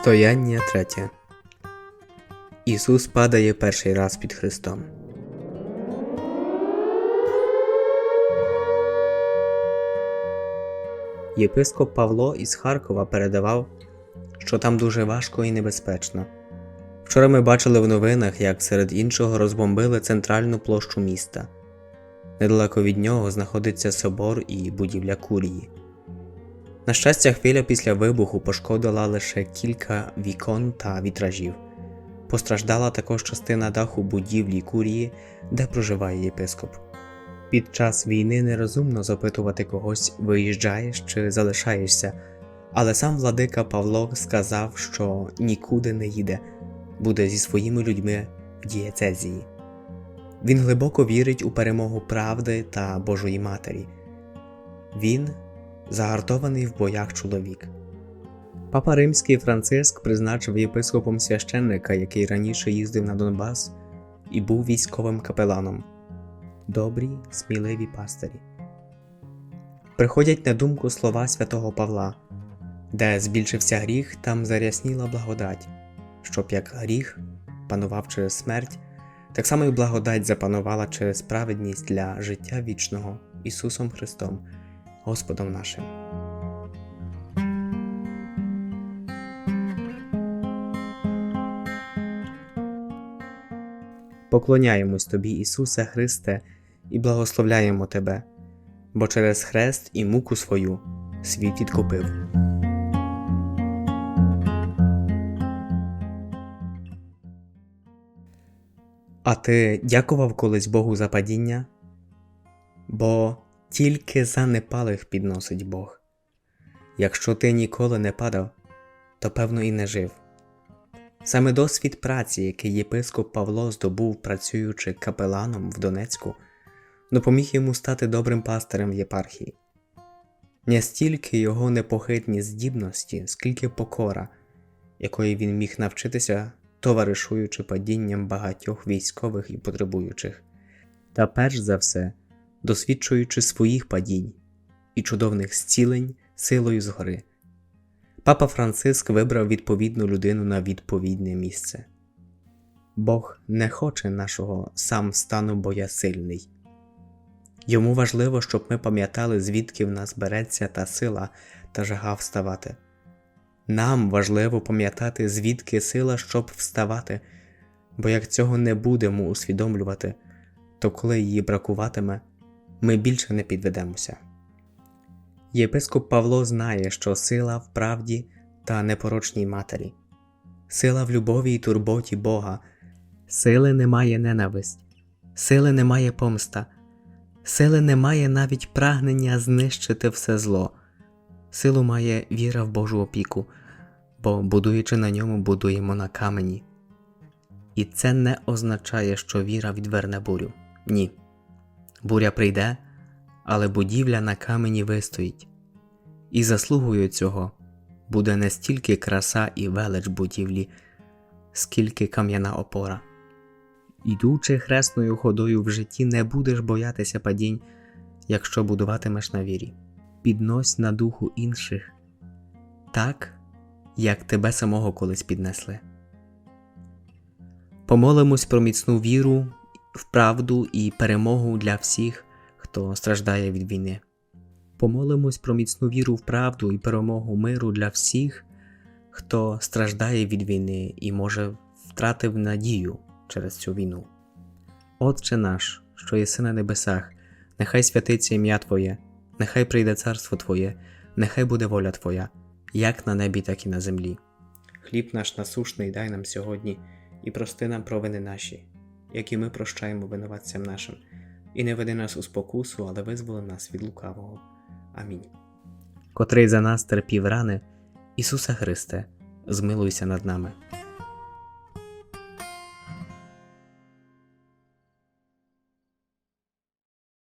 Стояння третє. Ісус падає перший раз під Христом. Єпископ Павло із Харкова передавав, що там дуже важко і небезпечно. Вчора ми бачили в новинах, як серед іншого розбомбили центральну площу міста. Недалеко від нього знаходиться собор і будівля курії. На щастя, хвиля після вибуху пошкодила лише кілька вікон та вітражів. Постраждала також частина даху будівлі курії, де проживає єпископ. Під час війни нерозумно запитувати когось, виїжджаєш чи залишаєшся, але сам владика Павло сказав, що нікуди не їде, буде зі своїми людьми в дієцезії. Він глибоко вірить у перемогу правди та Божої Матері. Він загартований в боях чоловік. Папа Римський Франциск призначив єпископом священника, який раніше їздив на Донбас і був військовим капеланом. Добрі, сміливі пастирі. Приходять на думку слова святого Павла, де збільшився гріх, там зарясніла благодать, щоб як гріх панував через смерть, так само і благодать запанувала через праведність для життя вічного Ісусом Христом, Господом нашим. Поклоняємось Тобі, Ісусе Христе, і благословляємо Тебе, бо через хрест і муку свою світ відкупив. А ти дякував колись Богу за падіння? Бо тільки за непалих підносить Бог. Якщо ти ніколи не падав, то певно і не жив. Саме досвід праці, який єпископ Павло здобув, працюючи капеланом в Донецьку, допоміг йому стати добрим пастирем в єпархії. Не стільки його непохитні здібності, скільки покора, якої він міг навчитися, товаришуючи падінням багатьох військових і потребуючих, та перш за все, досвідчуючи своїх падінь і чудовних зцілень силою згори. Папа Франциск вибрав відповідну людину на відповідне місце. Бог не хоче нашого сам стану боясильний. Йому важливо, щоб ми пам'ятали, звідки в нас береться та сила та жага вставати. Нам важливо пам'ятати, звідки сила, щоб вставати, бо як цього не будемо усвідомлювати, то коли її бракуватиме, ми більше не підведемося. Єпископ Павло знає, що сила в правді та непорочній матері, сила в любові і турботі Бога, сили немає ненависть, сили немає помста, сили немає навіть прагнення знищити все зло, силу має віра в Божу опіку, бо, будуючи на ньому, будуємо на камені. І це не означає, що віра відверне бурю. Ні. Буря прийде, але будівля на камені вистоїть. І заслугою цього буде не стільки краса і велич будівлі, скільки кам'яна опора. Ідучи хресною ходою в житті, не будеш боятися падінь, якщо будуватимеш на вірі. Піднось на духу інших так, як тебе самого колись піднесли. Помолимось про міцну віру в правду і перемогу для всіх, хто страждає від війни. Помолимось про міцну віру в правду і перемогу миру для всіх, хто страждає від війни і може втратив надію через цю війну. Отче наш, що єси на небесах, нехай святиться ім'я Твоє, нехай прийде царство Твоє, нехай буде воля Твоя, як на небі, так і на землі. Хліб наш насушний дай нам сьогодні і прости нам провини наші, як і ми прощаємо винуватцям нашим, і не веди нас у спокусу, але визволи нас від лукавого. Амінь. Котрий за нас терпів рани, Ісуса Христе, змилуйся над нами.